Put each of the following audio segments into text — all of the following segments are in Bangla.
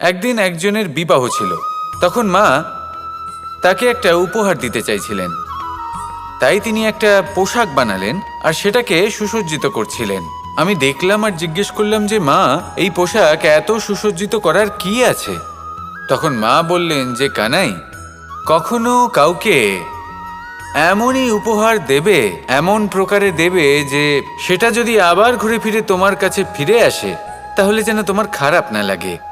একদিন একজনের বিবাহ ছিল। তখন মা তাকে একটা উপহার দিতে চাইছিলেন। তাই তিনি একটা পোশাক বানালেন আর সেটাকে সুসজ্জিত করছিলেন। আমি দেখলাম আর জিজ্ঞেস করলাম যে, মা, এই পোশাক এত সুসজ্জিত করার কি আছে? তখন মা বললেন যে, কানাই, কখনো কাউকে এমনই উপহার দেবে, এমন প্রকারে দেবে যে, সেটা যদি আবার ঘুরে ফিরে তোমার কাছে ফিরে আসে, তাহলে যেন তোমার খারাপ না লাগে।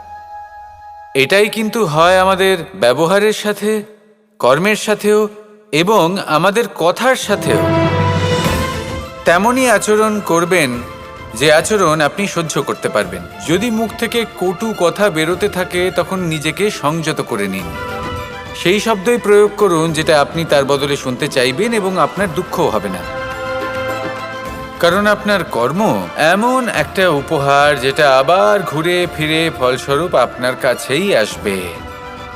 এটাই কিন্তু হয় আমাদের ব্যবহারের সাথে, কর্মের সাথেও এবং আমাদের কথার সাথেও। তেমনই আচরণ করবেন যে আচরণ আপনি সহ্য করতে পারবেন। যদি মুখ থেকে কটু কথা বেরোতে থাকে, তখন নিজেকে সংযত করে নিন। সেই শব্দই প্রয়োগ করুন, যেটা আপনি তার বদলে শুনতে চাইবেন এবং আপনার দুঃখও হবে না। কারণ আপনার কর্ম এমন একটা উপহার যেটা আবার ঘুরে ফিরে ফলস্বরূপ আপনার কাছেই আসবে।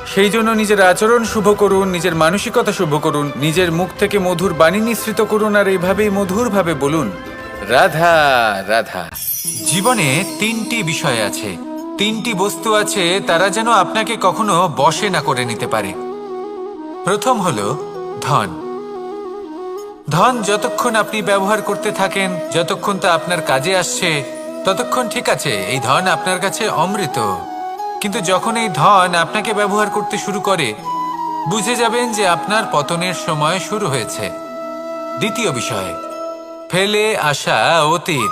সেই জন্য নিজের আচরণ শুভ করুন, নিজের মানসিকতা শুভ করুন, নিজের মুখ থেকে মধুর বাণী নিঃসৃত করুন আর এইভাবেই মধুরভাবে বলুন, রাধা রাধা। জীবনে তিনটি বিষয় আছে। তিনটি বস্তু আছে তারা যেন আপনাকে কখনো বশে না করে নিতে পারে। প্রথম হলো ধন। ধন যতক্ষণ আপনি ব্যবহার করতে থাকেন, যতক্ষণ তা আপনার কাজে আসছে, ততক্ষণ ঠিক আছে, এই ধন আপনার কাছে অমৃত। কিন্তু যখন এই ধন আপনাকে ব্যবহার করতে শুরু করে, বুঝে যাবেন যে আপনার পতনের সময় শুরু হয়েছে। দ্বিতীয় বিষয়, ফেলে আসা অতীত।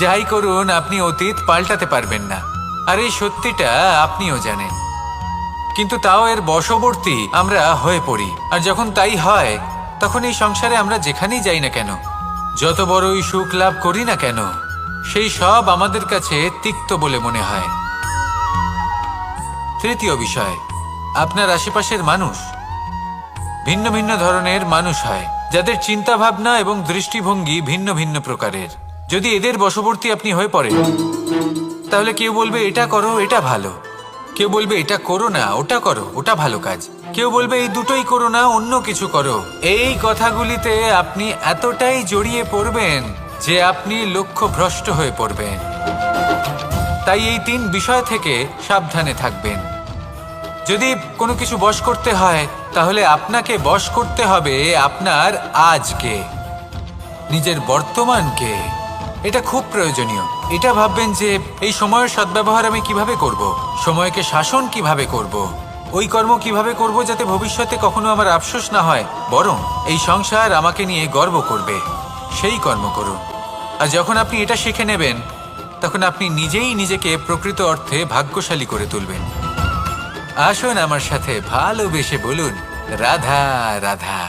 যাই করুন, আপনি অতীত পাল্টাতে পারবেন না। আর এই সত্যিটা আপনিও জানেন। কিন্তু তাও এর বশবর্তী আমরা হয়ে পড়ি। আর যখন তাই হয় তখন এই সংসারে আমরা যেখানেই যাই না কেন, যত বড়ই সুখ লাভ করি না কেন, সেই সব আমাদের কাছে তিক্ত বলে মনে হয়। তৃতীয় বিষয়, আপনার আশেপাশের মানুষ। ভিন্ন ভিন্ন ধরনের মানুষ হয়, যাদের চিন্তা ভাবনা এবং দৃষ্টিভঙ্গি ভিন্ন ভিন্ন প্রকারের। যদি এদের বশবর্তী আপনি হয়ে পড়েন, তাহলে কেউ বলবে, এটা করো, এটা ভালো। কেউ বলবে, এটা করো না, ওটা করো, ওটা ভালো কাজ। কেউ বলবে, এই দুটোই করো না, অন্য কিছু করো। এই কথাগুলিতে আপনি এতটাই জড়িয়ে পড়বেন যে আপনি লক্ষ্য ভ্রষ্ট হয়ে পড়বেন। তাই এই তিন বিষয় থেকে সাবধানে থাকবেন। যদি কোনো কিছু বশ করতে হয়, তাহলে আপনাকে বশ করতে হবে আপনার আজকে, নিজের বর্তমানকে। এটা খুব প্রয়োজনীয়। এটা ভাববেন যে, এই সময়ের সদ্ব্যবহার আমি কীভাবে করব? সময়কে শাসন কীভাবে করব? ওই কর্ম কীভাবে করব যাতে ভবিষ্যতে কখনো আমার আফসোস না হয়? বরং এই সংসার আমাকে নিয়ে গর্ব করবে। সেই কর্ম করুন। আর যখন আপনি এটা শিখে নেবেন, তখন আপনি নিজেই নিজেকে প্রকৃত অর্থে ভাগ্যশালী করে তুলবেন। আসুন আমার সাথে ভালোবেসে বলুন, রাধা রাধা।